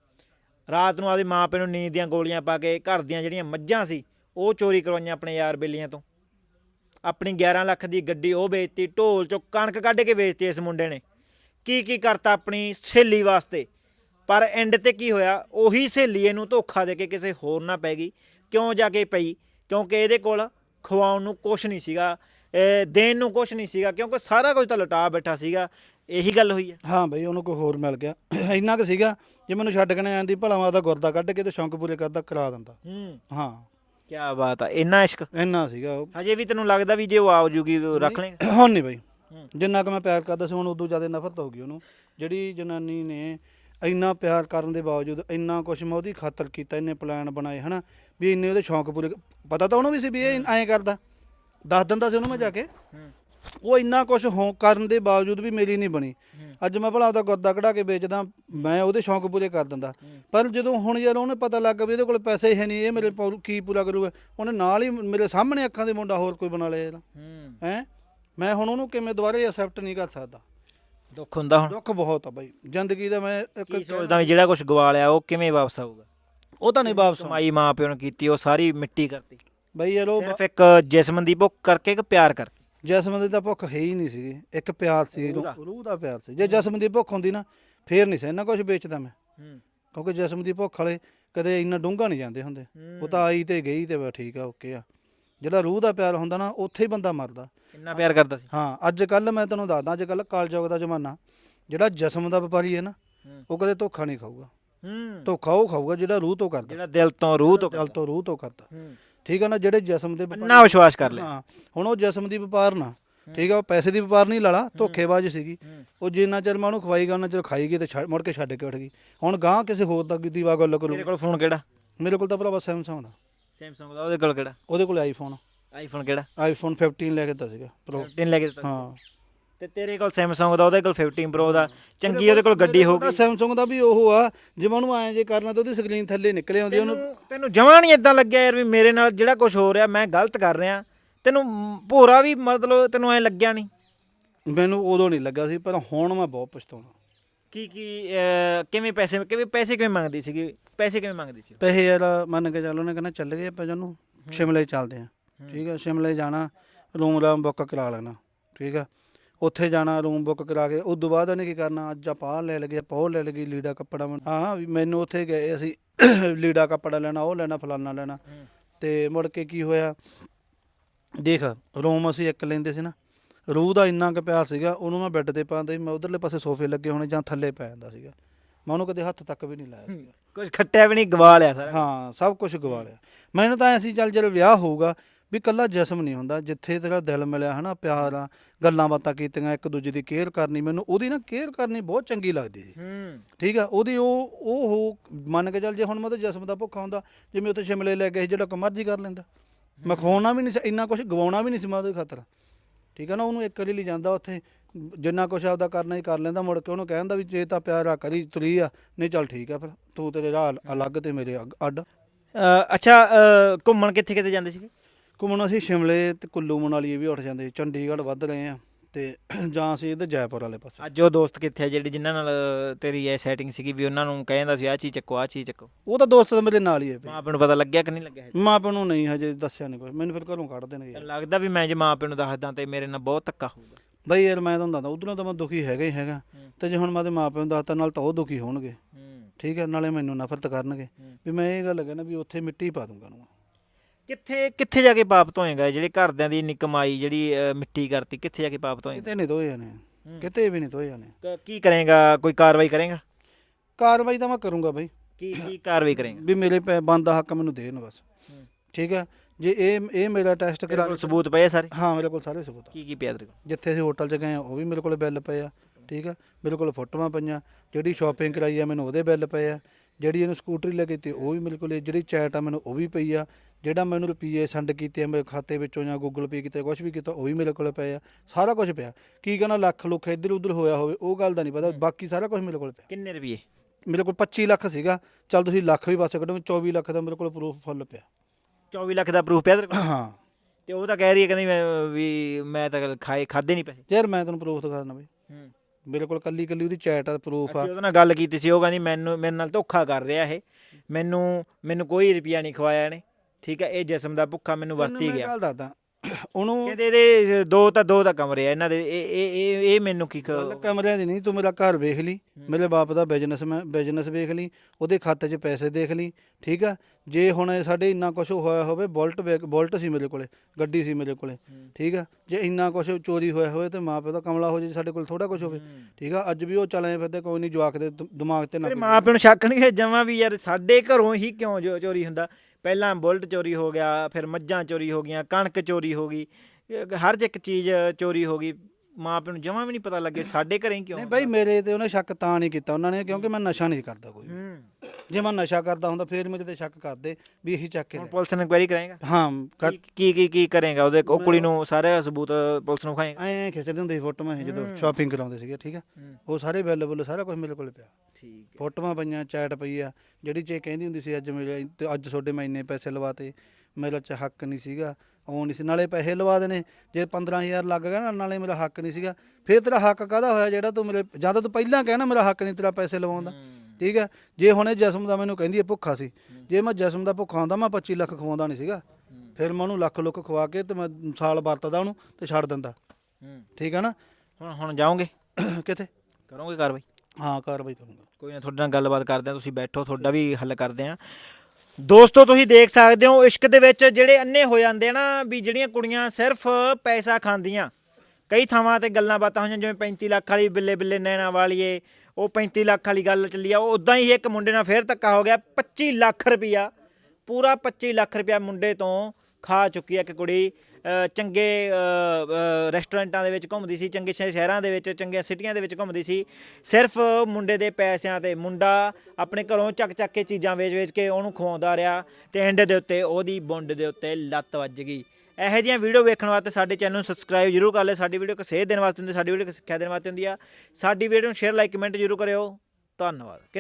Speaker 2: ਰਾਤ ਨੂੰ ਆਪਦੇ ਮਾਂ ਪਿਓ ਨੂੰ ਨੀਂਦ ਦੀਆਂ ਗੋਲੀਆਂ ਪਾ ਕੇ ਘਰ ਦੀਆਂ ਜਿਹੜੀਆਂ ਮੱਝਾਂ ਸੀ ਉਹ ਚੋਰੀ ਕਰਵਾਈਆਂ ਆਪਣੇ ਯਾਰ ਬੇਲੀਆਂ ਤੋਂ। ਆਪਣੀ 11 ਲੱਖ ਦੀ ਗੱਡੀ ਉਹ ਵੇਚਤੀ ਢੋਲ ਚੋਂ ਕਣਕ ਕੱਢ ਕੇ ਵੇਚਤੀ ਇਸ ਮੁੰਡੇ ਨੇ। ਕੀ ਕੀ ਕਰਤਾ ਆਪਣੀ ਸਹੇਲੀ ਵਾਸਤੇ? ਪਰ ਐਂਡ ਤੇ ਕੀ ਹੋਇਆ? ਉਹੀ ਸਹੇਲੀ ਇਹਨੂੰ ਧੋਖਾ ਦੇ ਕੇ ਕਿਸੇ ਹੋਰ ਨਾਲ ਪੈ ਗਈ। ਕਿਉਂ ਜਾ ਕੇ ਪਈ? ਕਿਉਂਕਿ ਇਹਦੇ ਕੋਲ ਖਵਾਉਣ ਨੂੰ ਕੁਝ ਨਹੀਂ ਸੀਗਾ ਦੇਣ ਨੂੰ ਕੁਝ ਨਹੀਂ ਸੀਗਾ ਕਿਉਂਕਿ ਸਾਰਾ ਕੁਝ ਤਾਂ ਲਟਾ ਬੈਠਾ ਸੀਗਾ। ਇਹੀ ਗੱਲ ਹੋਈ ਹੈ।
Speaker 1: ਹਾਂ ਬਈ ਉਹਨੂੰ ਕੋਈ ਹੋਰ ਮਿਲ ਗਿਆ। ਇੰਨਾ ਕੁ ਸੀਗਾ ਜੇ ਮੈਨੂੰ ਛੱਡ ਕੇ ਨਾ ਜਾਂਦੀ ਭਲਾ ਮੈਂ ਉਹਦਾ ਗੁਰਦਾ ਕੱਢ ਕੇ ਤੇ ਸ਼ੌਂਕ ਪੂਰੇ ਕਰਦਾ ਕਰਾ ਦਿੰਦਾ।
Speaker 2: ਹੂੰ।
Speaker 1: ਹਾਂ।
Speaker 2: ਕੀ ਬਾਤ ਆ ਇੰਨਾ ਇਸ਼ਕ?
Speaker 1: ਇੰਨਾ ਸੀਗਾ ਉਹ।
Speaker 2: ਹਜੇ ਵੀ ਤੈਨੂੰ ਲੱਗਦਾ ਵੀ ਜੇ ਉਹ ਆਉ ਜੂਗੀ ਰੱਖ ਲੇਗਾ
Speaker 1: ਹੁਣ ਨਹੀਂ ਬਈ। ਜਿੰਨਾ ਕੁ ਮੈਂ ਪਿਆਰ ਕਰਦਾ ਸੀ ਹੁਣ ਉਦੋਂ ਜ਼ਿਆਦਾ ਨਫ਼ਰਤ ਹੋ ਗਈ ਉਹਨੂੰ। ਜਿਹੜੀ ਜਨਾਨੀ ਨੇ ਇੰਨਾ ਪਿਆਰ ਕਰਨ ਦੇ ਬਾਵਜੂਦ ਇੰਨਾ ਕੁਛ ਮੈਂ ਉਹਦੀ ਖਾਤਰ ਕੀਤਾ ਇੰਨੇ ਪਲਾਨ ਬਣਾਏ ਹਨਾ? ਵੀ ਇੰਨੇ ਉਹਦੇ ਸ਼ੌਂਕ ਪੂਰੇ ਪਤਾ ਤਾਂ ਉਹਨੂੰ ਵੀ ਸੀ ਵੀ ਇਹ ਐਂ ਕਰਦਾ। ਦੱਸ ਦਿੰਦਾ ਸੀ ਉਹਨੂੰ ਮੈਂ ਜਾ ਕੇ। ਉਹ ਇੰਨਾ ਕੁਛ ਹੋ ਕਰਨ ਦੇ ਬਾਵਜੂਦ ਵੀ ਮੇਰੀ ਨਹੀਂ ਬਣੀ। ਅੱਜ ਮੈਂ ਭਲਾ ਉਹਦਾ ਗੁਰਦਾ ਕਢਾ ਕੇ ਵੇਚਦਾ ਮੈਂ ਉਹਦੇ ਸ਼ੌਂਕ ਪੂਰੇ ਕਰ ਦਿੰਦਾ। ਪਰ ਜਦੋਂ ਹੁਣ ਯਾਰ ਉਹਨੇ ਪਤਾ ਲੱਗ ਗਿਆ ਵੀ ਇਹਦੇ ਕੋਲ ਪੈਸੇ ਹੈ ਨਹੀਂ ਇਹ ਮੇਰੇ ਕੀ ਪੂਰਾ ਕਰੂਗਾ? ਉਹਨੇ ਨਾਲ ਹੀ ਮੇਰੇ ਸਾਹਮਣੇ ਅੱਖਾਂ ਦੇ ਮੁੰਡਾ ਹੋਰ ਕੋਈ ਬਣਾ ਲਿਆ ਯਾਰ
Speaker 2: ਹੂੰ।
Speaker 1: ਮੈਂ ਹੁਣ ਉਹਨੂੰ ਕਿਵੇਂ ਦੁਬਾਰੇ ਅਸੈਪਟ ਨਹੀਂ ਕਰ ਸਕਦਾ।
Speaker 2: ਦੁੱਖ ਹੁੰਦਾ ਹੁਣ?
Speaker 1: ਦੁੱਖ ਬਹੁਤ ਆ ਬਾਈ। ਜ਼ਿੰਦਗੀ ਦਾ ਮੈਂ ਇੱਕ
Speaker 2: ਕੀ ਸੋਚਦਾ ਵੀ ਜਿਹੜਾ ਕੁਝ ਗਵਾ ਲਿਆ ਉਹ ਕਿਵੇਂ ਵਾਪਸ ਆਊਗਾ?
Speaker 1: ਉਹ ਤਾਂ ਨਹੀਂ ਵਾਪਸ ਆਉਣਾ।
Speaker 2: ਕਮਾਈ ਮਾਂ ਪਿਓ ਨੇ ਕੀਤੀ ਉਹ ਸਾਰੀ ਮਿੱਟੀ ਕਰਤੀ।
Speaker 1: ਬਾਈ ਯਾਰ ਉਹ
Speaker 2: ਸਿਰਫ ਇੱਕ ਜਿਸਮ ਦੀ ਭੁੱਖ ਕਰਕੇ ਕਿ ਪਿਆਰ ਕਰਕੇ।
Speaker 1: ਜਸਮਨ ਦੀ ਤਾਂ ਭੁੱਖ ਹੈ ਹੀ ਨਹੀਂ ਸੀ। ਇੱਕ ਪਿਆਰ ਸੀ
Speaker 2: ਰੂਹ ਦਾ।
Speaker 1: ਰੂਹ ਦਾ ਪਿਆਰ ਸੀ। ਜੇ ਜਸਮਨ ਦੀ ਭੁੱਖ ਹੁੰਦੀ ਨਾ ਫੇਰ ਨਹੀਂ ਸੀ ਇੰਨਾ ਕੁਝ ਵੇਚਦਾ ਮੈਂ।
Speaker 2: ਹੂੰ।
Speaker 1: ਕਿਉਂਕਿ ਜਸਮ ਦੀ ਭੁੱਖ ਵਾਲੇ ਕਦੇ ਇੰਨਾ ਡੂੰਘਾ ਨਹੀਂ ਜਾਂਦੇ ਹੁੰਦੇ। ਉਹ ਤਾਂ ਆਈ ਤੇ ਗਈ ਤੇ ਬਸ ਠੀਕ ਆ ਓਕੇ ਆ। ਜਿਹੜਾ ਰੂਹ ਦਾ ਪਿਆਰ ਹੁੰਦਾ ਨਾ ਉੱਥੇ ਹੀ ਬੰਦਾ ਮਰਦਾ।
Speaker 2: ਕਿੰਨਾ ਪਿਆਰ ਕਰਦਾ ਸੀ?
Speaker 1: ਹਾਂ ਅੱਜ ਕੱਲ ਮੈਂ ਤੈਨੂੰ ਦੱਸਦਾ ਅੱਜ ਕੱਲ ਕਾਲਜੋਗ ਦਾ ਜ਼ਮਾਨਾ ਜਿਹੜਾ ਜਸਮ ਦਾ ਵਪਾਰੀ ਹੈ ਨਾ
Speaker 2: ਹੂੰ।
Speaker 1: ਉਹ ਕਦੇ ਧੋਖਾ ਨਹੀਂ ਖਾਊਗਾ।
Speaker 2: ਹੂੰ।
Speaker 1: ਧੋਖਾ ਉਹ ਖਾਊਗਾ ਜਿਹੜਾ ਰੂਹ ਤੋਂ ਕਰਦਾ।
Speaker 2: ਜਿਹੜਾ ਦਿਲ ਤੋਂ ਰੂਹ ਤੋਂ
Speaker 1: ਦਿਲ ਤੋਂ ਰੂਹ ਤੋਂ ਕਰਦਾ।
Speaker 2: ਹੂੰ।
Speaker 1: ਠੀਕ ਆ ਨਾ ਜਿਹੜੇ ਜਸਮ ਦੇ ਵਪਾਰੀ
Speaker 2: ਅੰਨਾ ਵਿਸ਼ਵਾਸ ਕਰ
Speaker 1: ਹਾਂ ਹੁਣ ਉਹ ਜਸਮ ਦੀ ਵਪਾਰ ਨਾ ਠੀਕ ਆ ਉਹ ਪੈਸੇ ਦੀ ਵਪਾਰ ਨਹੀਂ ਲਾਲਾ ਧੋਖੇਬਾਜ਼ ਸੀਗੀ।
Speaker 2: ਹੂੰ।
Speaker 1: ਉਹ ਜਿੰਨਾ ਚਿਰ ਮੈਂ ਉਹਨੂੰ ਖਵਾਈ ਗਿਆ ਉਹਨਾਂ ਚਿਰ ਖਾਈ ਗਈ ਤੇ ਮੁੜ ਕੇ ਛੱਡ ਕੇ ਉੱਠ ਗਈ। ਹੁਣ ਗਾਂ ਕਿਸੇ ਹੋਰ ਦਾ ਦੀਵਾ ਗੱਲ ਕਰੂ।
Speaker 2: ਤੇਰੇ ਕੋਲ ਫੋਨ ਕਿਹੜਾ?
Speaker 1: ਮੇਰੇ ਕੋਲ ਤਾਂ ਭਰਾਵਾ ਸੈਮਸੰਗ ਦਾ।
Speaker 2: ਸੈਮਸੰਗ ਦਾ ਉਹਦੇ ਕੋਲ ਕਿਹੜਾ?
Speaker 1: ਉਹਦੇ ਕੋਲ ਆਈਫੋਨ
Speaker 2: ਆਈਫੋਨ ਕਿਹੜਾ?
Speaker 1: ਆਈਫੋਨ 15 ਲੈ ਕੇ ਦਿੱਤਾ ਸੀਗਾ ਪ੍ਰੋ
Speaker 2: 15 ਲੈ ਕੇ ਦਿੱਤਾ
Speaker 1: ਹਾਂ।
Speaker 2: ਤੇ ਤੇਰੇ ਕੋਲ ਸੈਮਸੰਗ ਦਾ ਉਹਦੇ ਕੋਲ 15 ਪ੍ਰੋ ਦਾ। ਚੰਗੀ ਉਹਦੇ ਕੋਲ ਗੱਡੀ ਹੋਊਗੀ
Speaker 1: ਸੈਮਸੰਗ ਦਾ ਵੀ ਉਹ ਆ ਜਿਵੇਂ ਉਹਨੂੰ ਐਂ ਜੇ ਕਰਨਾ ਤਾਂ ਉਹਦੀ ਸਕਰੀਨ ਥੱਲੇ ਨਿਕਲੇ ਆਉਂਦੀ ਉਹਨੂੰ
Speaker 2: ਤੈਨੂੰ ਜਮਾਂ ਨਹੀਂ ਇਦਾਂ ਲੱਗਿਆ ਯਾਰ ਵੀ ਮੇਰੇ ਨਾਲ ਜਿਹੜਾ ਕੁਝ ਹੋ ਰਿਹਾ ਮੈਂ ਗਲਤ ਕਰ ਰਿਹਾ। ਤੈਨੂੰ ਭੋਰਾ ਵੀ ਮਤਲਬ ਤੈਨੂੰ ਐ ਲੱਗਿਆ ਨਹੀਂ
Speaker 1: ਮੈਨੂੰ ਉਦੋਂ ਨਹੀਂ ਲੱਗਾ ਸੀ ਪਰ ਹੁਣ ਮੈਂ ਬਹੁਤ ਪਛਤਾਉਣਾ
Speaker 2: ਕੀ ਕੀ ਅਹ, ਕਿਵੇਂ ਪੈਸੇ ਕਿਵੇਂ ਪੈਸੇ ਕਿਵੇਂ ਮੰਗਦੀ ਸੀਗੀ? ਪੈਸੇ ਕਿਵੇਂ ਮੰਗਦੀ ਸੀ
Speaker 1: ਪੈਸੇ ਯਾਰ ਮੰਨ ਕੇ ਚੱਲ ਉਹਨੇ ਕਹਿੰਦਾ ਚੱਲ ਗਏ ਆਪਾਂ ਜਾਨੂੰ ਸ਼ਿਮਲੇ ਚੱਲਦੇ ਆ ਠੀਕ ਆ ਸ਼ਿਮਲੇ ਜਾਣਾ ਰੂਮ ਰਾਮ ਬੁੱਕ ਕਰਾ ਲੈਣਾ। ਠੀਕ ਆ ਉੱਥੇ ਜਾਣਾ ਰੂਮ ਬੁੱਕ ਕਰਾ ਕੇ ਉਸ ਤੋਂ ਬਾਅਦ ਉਹਨੇ ਕੀ ਕਰਨਾ ਅੱਜ ਆਪਾਂ ਆਹ ਲੈ ਲਗੇ ਆਪਾਂ ਉਹ ਲੈ ਲਗੇ ਲੀੜਾ ਕੱਪੜਾ ਹਾਂ ਵੀ ਮੈਨੂੰ ਉੱਥੇ ਗਏ ਅਸੀਂ ਲੀੜਾ ਕੱਪੜਾ ਲੈਣਾ ਉਹ ਲੈਣਾ ਫਲਾਨਾ ਲੈਣਾ। ਤੇ ਮੁੜ ਕੇ ਕੀ ਹੋਇਆ? ਦੇਖ ਰੂਮ ਅਸੀਂ ਇੱਕ ਲੈਂਦੇ ਸੀ ਨਾ ਰੂਹ ਦਾ ਇੰਨਾ ਕੁ ਪਿਆਰ ਸੀਗਾ ਉਹਨੂੰ ਮੈਂ ਬੈੱਡ ਤੇ ਪਾਉਂਦਾ ਸੀ ਮੈਂ ਉਧਰਲੇ ਪਾਸੇ ਸੋਫੇ ਲੱਗੇ ਹੋਣੇ ਜਾਂ ਥੱਲੇ ਪੈ ਜਾਂਦਾ ਸੀਗਾ। ਮੈਂ ਉਹਨੂੰ ਕਦੇ ਹੱਥ ਤੱਕ ਵੀ ਨਹੀਂ ਲਾਇਆ ਸੀਗਾ।
Speaker 2: ਕੁਝ ਖੱਟਿਆ ਵੀ ਨਹੀਂ ਗਵਾ ਲਿਆ ਸਾਰਾ।
Speaker 1: ਹਾਂ ਸਭ ਕੁਝ ਗਵਾ ਲਿਆ। ਮੈਨੂੰ ਤਾਂ ਐਸੀ ਚੱਲ ਜਦ ਵਿਆਹ ਹੋਊਗਾ ਵੀ ਕੱਲਾ ਜਿਸਮ ਨਹੀਂ ਹੁੰਦਾ ਜਿੱਥੇ ਤੇਰਾ ਦਿਲ ਮਿਲਿਆ ਹਨਾ ਪਿਆਰ ਆ ਗੱਲਾਂ ਬਾਤਾਂ ਕੀਤੀਆਂ ਇੱਕ ਦੂਜੇ ਦੀ ਕੇਅਰ ਕਰਨੀ ਮੈਨੂੰ ਉਹਦੀ ਨਾ ਕੇਅਰ ਕਰਨੀ ਬਹੁਤ ਚੰਗੀ ਲੱਗਦੀ ਸੀ।
Speaker 2: ਹੂੰ।
Speaker 1: ਠੀਕ ਆ ਉਹਦੀ ਉਹ ਉਹ ਉਹ ਮੰਨ ਕੇ ਚੱਲ ਜੇ ਹੁਣ ਮੈਂ ਤਾਂ ਜਿਸਮ ਦਾ ਭੁੱਖਾ ਹੁੰਦਾ ਜਿਵੇਂ ਉੱਥੇ ਸ਼ਿਮਲੇ ਲੈ ਗਏ ਸੀ ਜਿਹੜਾ ਕੋ ਮਰਜ਼ੀ ਕਰ ਲੈਂਦਾ। ਮੈਂ ਖਵਾਉਣਾ ਵੀ ਨਹੀਂ ਇੰਨਾ ਕੁਝ ਗਵਾਉਣਾ ਵੀ ਨਹੀਂ ਸੀ ਮੈਂ ਉਹਦੇ ਖਾਤਰ। ਠੀਕ ਆ ਨਾ ਉਹਨੂੰ ਇੱਕ ਵਾਰੀ ਲਈ ਜਾਂਦਾ ਉੱਥੇ ਜਿੰਨਾ ਕੁਝ ਆਪਦਾ ਕਰਨਾ ਹੀ ਕਰ ਲੈਂਦਾ ਮੁੜ ਕੇ ਉਹਨੂੰ ਕਹਿੰਦਾ ਵੀ ਜੇ ਤਾਂ ਪਿਆਰ ਆ ਕਰੀ ਤੁਰੀ ਆ ਨਹੀਂ ਚੱਲ ਠੀਕ ਆ ਫਿਰ ਤੂੰ ਤੇਰੇ ਰਾਹ ਅਲੱਗ ਤੇ ਮੇਰੇ ਅੱਗ- ਅੱਡ
Speaker 2: ਅ, ਅੱਛਾ ਅ, ਘੁੰਮਣ ਕਿੱਥੇ ਕਿੱਥੇ ਜਾਂਦੇ ਸੀਗੇ
Speaker 1: ਘੁੰਮਣ ਅਸੀਂ ਸ਼ਿਮਲੇ ਤੇ ਕੁੱਲੂ ਮਨਾਲੀ ਵੀ ਉੱਠ ਜਾਂਦੇ। ਚੰਡੀਗੜ੍ਹ ਵੱਧ ਰਹੇ ਆ ਤੇ ਜਾਂ ਅਸੀਂ ਇੱਧਰ ਜੈਪੁਰ ਵਾਲੇ ਪਾਸੇ।
Speaker 2: ਅੱਜ ਉਹ ਦੋਸਤ ਕਿੱਥੇ ਆ ਜਿਹੜੇ ਜਿਨ੍ਹਾਂ ਨਾਲ ਤੇਰੀ ਇਹ ਸੈਟਿੰਗ ਸੀਗੀ ਵੀ ਉਹਨਾਂ ਨੂੰ ਕਹਿੰਦਾ ਸੀ ਆਹ ਚੀਜ਼ ਚੱਕੋ ਆਹ ਚੀਜ਼ ਚੱਕੋ।
Speaker 1: ਉਹ ਤਾਂ ਦੋਸਤ ਤਾਂ ਮੇਰੇ ਨਾਲ ਹੀ ਹੈ
Speaker 2: ਮਾਂ ਪਿਓ ਨੂੰ ਪਤਾ ਲੱਗਿਆ ਕਿ ਨਹੀਂ ਲੱਗਿਆ ਹਜੇ?
Speaker 1: ਮਾਂ ਪਿਓ ਨੂੰ ਨਹੀਂ ਹਜੇ ਦੱਸਿਆ ਨਹੀਂ ਕੁਝ ਮੈਨੂੰ ਫਿਰ ਘਰੋਂ ਕੱਢ ਦੇਣਗੇ। ਯਾਰ।
Speaker 2: ਲੱਗਦਾ ਵੀ ਮੈਂ ਜੇ ਮਾਂ ਪਿਓ ਨੂੰ ਦੱਸਦਾ ਤੇ ਮੇਰੇ ਨਾਲ ਬਹੁਤ ਧੱਕਾ ਹੋਊਗਾ?
Speaker 1: ਬਈ ਯਾਰ ਮੈਂ ਤੁਹਾਨੂੰ ਦੱਸਦਾ ਉਧਰੋਂ ਤਾਂ ਮੈਂ ਦੁਖੀ ਹੈਗਾ ਹੀ ਹੈਗਾ। ਤੇ ਜੇ ਹੁਣ ਮੈਂ ਤੇ ਮਾਂ ਪਿਓ ਨੂੰ ਦੱਸਤਾ ਨਾਲ ਤਾਂ ਉਹ ਦੁਖੀ ਹੋਣਗੇ।
Speaker 2: ਹੂੰ।
Speaker 1: ਠੀਕ ਹੈ ਨਾਲੇ ਮੈਨੂੰ ਨਫ਼ਰਤ ਕਰਨਗੇ। ਵੀ ਮੈਂ ਇਹ ਗੱਲ ਕਹਿਣਾ ਵੀ ਉੱਥੇ ਮਿੱਟੀ ਪਾ ਦੂੰਗਾ ਨੂੰ
Speaker 2: ਕਿੱਥੇ ਕਿੱਥੇ ਜਾ ਕੇ ਪਾਪ ਧੋਏਗਾ ਜਿਹੜੇ ਘਰਦਿਆਂ ਦੀ ਇੰਨੀ ਕਮਾਈ ਜਿਹੜੀ ਮਿੱਟੀ ਕਰਤੀ ਕਿੱਥੇ ਜਾ ਕੇ ਪਾਪ ਧੋਏਗਾ?
Speaker 1: ਕਿਤੇ ਨਹੀਂ ਧੋਏ ਜਾਣੇ। ਕਿਤੇ ਵੀ ਨਹੀਂ ਧੋਏ ਜਾਣੇ।
Speaker 2: ਕੀ ਕਰੇਗਾ? ਕੋਈ ਕਾਰਵਾਈ ਕਰੇਗਾ?
Speaker 1: ਕਾਰਵਾਈ ਤਾਂ ਮੈਂ ਕਰੂੰਗਾ ਬਈ।
Speaker 2: ਕੀ ਕੀ ਕਾਰਵਾਈ ਕਰੇਗਾ?
Speaker 1: ਵੀ ਮੇਰੇ ਪੈ ਬੰਦਾ ਹੱਕ ਮੈਨੂੰ ਦੇਣ ਬਸ। ਠੀਕ ਹੈ? ਜੇ ਇਹ ਇਹ ਮੇਰਾ ਟੈਸਟ ਕਰਾ
Speaker 2: ਕੋਲ ਸਬੂਤ ਪਏ ਆ ਸਾਰੇ?
Speaker 1: ਹਾਂ ਮੇਰੇ ਕੋਲ ਸਾਰੇ ਸਬੂਤ ਆ।
Speaker 2: ਕੀ ਕੀ ਪਿਆ ਤੇਰੇ ਕੋਲ?
Speaker 1: ਜਿੱਥੇ ਅਸੀਂ ਹੋਟਲ 'ਚ ਗਏ ਆ ਉਹ ਵੀ ਮੇਰੇ ਕੋਲ ਬਿੱਲ ਪਏ ਆ। ਠੀਕ ਆ ਮੇਰੇ ਕੋਲ ਫੋਟੋਆਂ ਪਈਆਂ। ਜਿਹੜੀ ਸ਼ਾਪਿੰਗ ਕਰਾਈ ਆ ਮੈਨੂੰ ਉਹਦੇ ਬਿੱਲ ਪਏ ਆ। ਜਿਹੜੀ ਇਹਨੂੰ ਸਕੂਟਰੀ ਲੈ ਕੇ ਦਿੱਤੀ ਉਹ ਵੀ ਮੇਰੇ ਕੋਲ ਜਿਹੜੀ ਚੈਟ ਆ ਮੈਨੂੰ ਉਹ ਵੀ ਪਈ ਆ। ਜਿਹੜਾ ਮੈਨੂੰ ਰੁਪਈਏ ਸੈਂਡ ਕੀਤੇ ਆ ਮੇਰੇ ਖਾਤੇ ਵਿੱਚੋਂ ਜਾਂ ਗੂਗਲ ਪੇ ਕੀਤੇ ਕੁਝ ਵੀ ਕੀਤਾ ਉਹ ਵੀ ਮੇਰੇ ਕੋਲ ਪਏ ਆ ਸਾਰਾ ਕੁਝ ਪਿਆ। ਕੀ ਕਹਿੰਦਾ ਲੱਖ ਲੁੱਖ ਇੱਧਰ ਉੱਧਰ ਹੋਇਆ ਹੋਵੇ ਉਹ ਗੱਲ ਦਾ ਨਹੀਂ ਪਤਾ ਬਾਕੀ ਸਾਰਾ ਕੁਝ ਮੇਰੇ ਕੋਲ ਪਿਆ।
Speaker 2: ਕਿੰਨੇ ਰੁਪਏ
Speaker 1: ਮੇਰੇ ਕੋਲ 25 ਲੱਖ ਸੀਗਾ ਚੱਲ ਤੁਸੀਂ ਲੱਖ ਵੀ ਪਾਸੇ ਕੱਢੋ 24 ਲੱਖ ਦਾ ਮੇਰੇ ਕੋਲ ਪ੍ਰੂਫ ਫੁੱਲ ਪਿਆ।
Speaker 2: 24 ਲੱਖ ਦਾ ਪ੍ਰੂਫ ਪਿਆ ਤੇਰੇ ਕੋਲ?
Speaker 1: ਹਾਂ।
Speaker 2: ਤੇ ਉਹ ਤਾਂ ਕਹਿ ਰਹੀ ਹੈ ਕਹਿੰਦੀ ਮੈਂ ਵੀ ਮੈਂ ਤਾਂ ਖਾਏ ਖਾਦੇ ਨਹੀਂ ਪੈਸੇ।
Speaker 1: ਯਾਰ ਮੈਂ ਤੈਨੂੰ ਪ੍ਰੂਫ ਦਿਖਾ ਦਿੰਦਾ ਬਈ।
Speaker 2: ਹੂੰ।
Speaker 1: ਮੇਰੇ ਕੋਲ ਕੱਲੀ ਕੱਲੀ ਉਹਦੀ ਚੈਟ ਆ ਪ੍ਰੂਫ ਆ।
Speaker 2: ਅਸੀਂ ਉਹਦੇ ਨਾਲ ਗੱਲ ਕੀਤੀ ਸੀ ਉਹ ਕਹਿੰਦੀ ਮੈਨੂੰ ਮੇਰੇ ਨਾਲ ਧੋਖਾ ਕਰ ਰਿਹਾ ਇਹ। ਮੈਨੂੰ ਮੈਨੂੰ ਕੋਈ ਰੁਪਿਆ ਨਹੀਂ ਖਵਾਇਆ ਇਹਨੇ। ਠੀਕ ਹੈ ਇਹ ਜਿਸਮ ਦਾ ਭੁੱਖਾ ਮੈਨੂੰ ਵਰਤੀ
Speaker 1: ਮੈਂ
Speaker 2: ਗਿਆ।
Speaker 1: ਗੱਲ ਦੱਸਦਾ ਉਹਨੂੰ
Speaker 2: ਕਹਿੰਦੇ ਇਹਦੇ ਦੋ ਤਾਂ ਦੋ ਤਾਂ ਕਮਰੇ ਆ ਇਹਨਾਂ ਦੇ ਇਹ ਇਹ ਇਹ ਇਹ ਮੈਨੂੰ ਕੀ ਕ-
Speaker 1: ਗੱਲ ਕਮਰਿਆਂ ਦੀ ਨਹੀਂ ਤੂੰ ਮੇਰਾ ਘਰ ਵੇਖ ਲਈ ਮੇਰੇ ਬਾਪ ਦਾ ਬਿਜ਼ਨਸ ਮੈਂ ਬਿਜ਼ਨਸ ਵੇਖ ਲਈ ਉਹਦੇ ਖਾਤੇ 'ਚ ਪੈਸੇ ਦੇਖ ਲਈ ਠੀਕ ਆ ਜੇ ਹੁਣ ਇਹ ਸਾਡੇ ਇੰਨਾ ਕੁਝ ਹੋਇਆ ਹੋਵੇ ਬੁਲਟ ਵੇਖ- ਬੁਲਟ ਸੀ ਮੇਰੇ ਕੋਲੇ ਗੱਡੀ ਸੀ ਮੇਰੇ ਕੋਲੇ ਠੀਕ ਆ ਜੇ ਇੰਨਾ ਕੁਝ ਚੋਰੀ ਹੋਇਆ ਹੋਵੇ ਤੇ ਮਾਂ ਪਿਓ ਦਾ ਕਮਲਾ ਹੋ ਜੇ ਸਾਡੇ ਕੋਲ ਥੋੜਾ ਕੁਝ ਹੋਵੇ ਠੀਕ ਆ ਅੱਜ ਵੀ ਉਹ ਚਲੇ ਫਿਰਦੇ ਕੋਈ ਨਹੀਂ ਜਵਾਕ ਦੇ ਦ- ਦਿਮਾਗ ਤੇ ਨਾ
Speaker 2: ਤੇਰੇ
Speaker 1: ਕੋਈ-
Speaker 2: ਮਾਂ ਪਿਓ ਨੂੰ ਸ਼ੱਕ ਨਹੀਂ ਜਮਾਂ ਵੀ ਯਾਰ ਸਾਡੇ ਘਰੋਂ ਹੀ ਕਿਉਂ ਜੋ ਚੋਰੀ ਹੁੰਦਾ? ਪਹਿਲਾਂ ਬੁਲਟ ਚੋਰੀ ਹੋ ਗਿਆ, ਫਿਰ ਮੱਝਾਂ ਚੋਰੀ ਹੋ ਗਈਆਂ, ਕਣਕ ਚੋਰੀ ਹੋ ਗਈ ਇਹ ਹਰ ਇੱਕ ਚੀਜ਼ ਚੋਰੀ ਹੋ ਗਈ। ਮਾਂ ਪਿਓ ਨੂੰ ਜਮਾਂ ਵੀ ਨਹੀਂ ਪਤਾ ਲੱਗੇ ਸਾਡੇ ਘਰੇ ਹੀ ਕਿਉਂ
Speaker 1: ਨਹੀਂ ਬਾਈ ਮੇਰੇ ਤੇ ਉਹਨੇ ਸ਼ੱਕ ਤਾਂ ਨਹੀਂ ਕੀਤਾ ਉਹਨਾਂ ਨੇ ਕਿਉਂਕਿ ਮੈਂ ਨਸ਼ਾ ਨਹੀਂ ਕਰਦਾ ਕੋਈ।
Speaker 2: ਹੂੰ।
Speaker 1: ਜੇ ਮੈਂ ਨਸ਼ਾ ਕਰਦਾ ਹੁੰਦਾ ਫੇਰ ਮੇਰੇ ਤੇ ਸ਼ੱਕ ਕਰਦੇ ਵੀ ਇਹੀ ਚੱਕ ਕੇ
Speaker 2: ਹੁਣ
Speaker 1: ਲੈ।
Speaker 2: ਪੁਲਿਸ ਨੇ ਇਨਕੁਆਇਰੀ ਕਰਾਏਗਾ
Speaker 1: ਹਾਂ ਕਰ
Speaker 2: ਕੀ ਕੀ ਕੀ ਕਰੇਗਾ ਉਹਦੇ ਉਹ ਕੁੜੀ ਨੂੰ ਸਾਰੇ ਸਬੂਤ ਪੁਲਿਸ ਨੂੰ ਖਾਏਗਾ
Speaker 1: ਐਂ ਖਿੱਚਦੇ ਹੁੰਦੇ ਸੀ ਫੋਟੋਆਂ ਅਸੀਂ ਜਦੋਂ ਸ਼ਾਪਿੰਗ ਕਰਾਉਂਦੇ ਸੀਗੇ ਠੀਕ ਆ? ਉਹ ਸਾਰੇ ਅਵੇਲੇਬਲ ਸਾਰਾ ਕੁਝ ਮੇਰੇ ਕੋਲ ਪਿਆ।
Speaker 2: ਠੀਕ
Speaker 1: ਫੋਟੋਆਂ ਪਈਆਂ ਚੈਟ ਪਈ ਆ ਜਿਹੜੀ ਚੇ ਕਹਿੰਦੀ ਹੁੰਦੀ ਸੀ ਅੱਜ ਮੇਰੇ ਤੇ ਅੱਜ ਤੁਹਾਡੇ ਮੈਂ ਇੰਨੇ ਪੈਸੇ ਲਵਾਤੇ। ਮੇਰਾ ਚ ਹੱਕ ਨਹੀਂ ਸੀਗਾ ਉਹ ਨਹੀਂ ਸੀ। ਨਾਲੇ ਪੈਸੇ ਲਵਾ ਦੇਣੇ ਜੇ 15000 ਲੱਗ ਗਿਆ ਨਾ ਨਾਲੇ ਮੇਰਾ ਹੱਕ ਨਹੀਂ ਸੀਗਾ। ਫੇਰ ਤੇਰਾ ਹੱਕ ਕਾਹਦਾ ਹੋਇਆ ਜਿਹੜਾ ਤੂੰ ਮੇਰੇ ਜਾਂ ਤਾਂ ਪਹਿਲਾਂ ਕਹਿਣਾ ਮੇਰਾ ਹੱਕ ਨਹੀਂ ਤੇਰਾ ਪੈਸੇ ਲਵਾਉਣ ਦਾ। ਠੀਕ ਹੈ? ਜੇ ਹੁਣ ਜਸਮ ਦਾ ਮੈਨੂੰ ਕਹਿੰਦੀ ਹੈ ਭੁੱਖਾ ਸੀ ਜੇ ਮੈਂ ਜਸਮ ਦਾ ਭੁੱਖਾ ਹੁੰਦਾ ਮੈਂ 25 ਲੱਖ ਖਵਾਉਂਦਾ ਨਹੀਂ ਸੀਗਾ। ਫਿਰ ਮੈਂ ਉਹਨੂੰ ਲੱਖ ਲੁੱਖ ਖਵਾ ਕੇ ਤੇ ਮੈਂ ਸਾਲ ਵਰਤਦਾ ਉਹਨੂੰ ਤੇ ਛੱਡ ਦਿੰਦਾ। ਠੀਕ ਹੈ ਨਾ?
Speaker 2: ਹੁਣ ਹੁਣ ਜਾਓਗੇ?
Speaker 1: ਕਿੱਥੇ?
Speaker 2: ਕਰੋਗੇ ਕਾਰਵਾਈ?
Speaker 1: ਹਾਂ ਕਾਰਵਾਈ ਕਰੂੰਗਾ।
Speaker 2: ਕੋਈ ਨਾ ਤੁਹਾਡੇ ਨਾਲ ਗੱਲਬਾਤ ਕਰਦੇ ਆ ਤੁਸੀਂ ਬੈਠੋ ਤੁਹਾਡਾ ਵੀ ਹੱਲ ਕਰਦੇ ਆ ਦੋਸਤੋ, ਤੁਸੀਂ ਦੇਖ ਸਕਦੇ ਹੋ, ਇਸ਼ਕ ਦੇ ਵਿੱਚ ਜਿਹੜੇ ਅੰਨੇ ਹੋ ਜਾਂਦੇ ਆ ਨਾ, ਵੀ ਜਿਹੜੀਆਂ ਕੁੜੀਆਂ ਸਿਰਫ ਪੈਸਾ ਖਾਂਦੀਆਂ। ਕਈ ਥਾਵਾਂ ਤੇ ਗੱਲਾਂ ਬਾਤਾਂ ਹੋਈਆਂ, ਜਿਵੇਂ 35 ਲੱਖ ਵਾਲੀ ਬਿੱਲੇ ਬਿੱਲੇ ਨੈਣਾ ਵਾਲੀਏ, ਉਹ 35 ਲੱਖ ਵਾਲੀ ਗੱਲ ਚੱਲੀ ਆ, ਉਹ ਉਦਾਂ ਹੀ ਇੱਕ ਮੁੰਡੇ ਨਾਲ ਫੇਰ ਧੱਕਾ ਹੋ ਗਿਆ 25 ਲੱਖ ਰੁਪਈਆ ਪੂਰਾ 25 ਲੱਖ ਰੁਪਇਆ ਮੁੰਡੇ ਤੋਂ ਖਾ ਚੁੱਕੀ ਹੈ ਇੱਕ ਕੁੜੀ। ਚੰਗੇ ਰੈਸਟੋਰੈਂਟਾਂ ਦੇ ਵਿੱਚ ਘੁੰਮਦੀ ਸੀ, ਚੰਗੇ ਸ਼ਹਿਰਾਂ ਦੇ ਵਿੱਚ, ਚੰਗੀਆਂ ਸਿਟੀਆਂ ਦੇ ਵਿੱਚ ਘੁੰਮਦੀ ਸੀ। ਸਿਰਫ ਮੁੰਡੇ ਦੇ ਪੈਸਿਆਂ ਤੇ ਮੁੰਡਾ ਆਪਣੇ ਘਰੋਂ ਚੱਕ ਚੱਕ ਕੇ ਚੀਜ਼ਾਂ ਵੇਚ-ਵੇਚ ਕੇ ਉਹਨੂੰ ਖਵਾਉਂਦਾ ਰਿਹਾ ਤੇ ਐਂਡ ਦੇ ਉੱਤੇ ਉਹਦੀ ਬੁੰਡ ਦੇ ਉੱਤੇ ਲੱਤ ਵੱਜ ਗਈ। ਇਹੋ ਜਿਹੀਆਂ ਵੀਡੀਓ ਵੇਖਣ ਵਾਸਤੇ ਸਾਡੇ ਚੈਨਲ ਨੂੰ ਸਬਸਕ੍ਰਾਈਬ ਜਰੂਰ ਕਰ ਲਿਓ। ਸਾਡੀ ਵੀਡੀਓ ਕੋ ਸੇਧ ਦੇਣ ਵਾਸਤੇ ਹੁੰਦੀ, ਸਾਡੀ ਵੀਡੀਓ ਕੋ ਸਿੱਖਿਆ ਦੇਣ ਵਾਸਤੇ ਹੁੰਦੀ ਆ। ਸਾਡੀ ਵੀਡੀਓ ਨੂੰ ਸ਼ੇਅਰ ਲਾਈਕ ਕਮੈਂਟ ਜਰੂਰ ਕਰਿਓ। ਧੰਨਵਾਦ। ਕਿੰਨੇ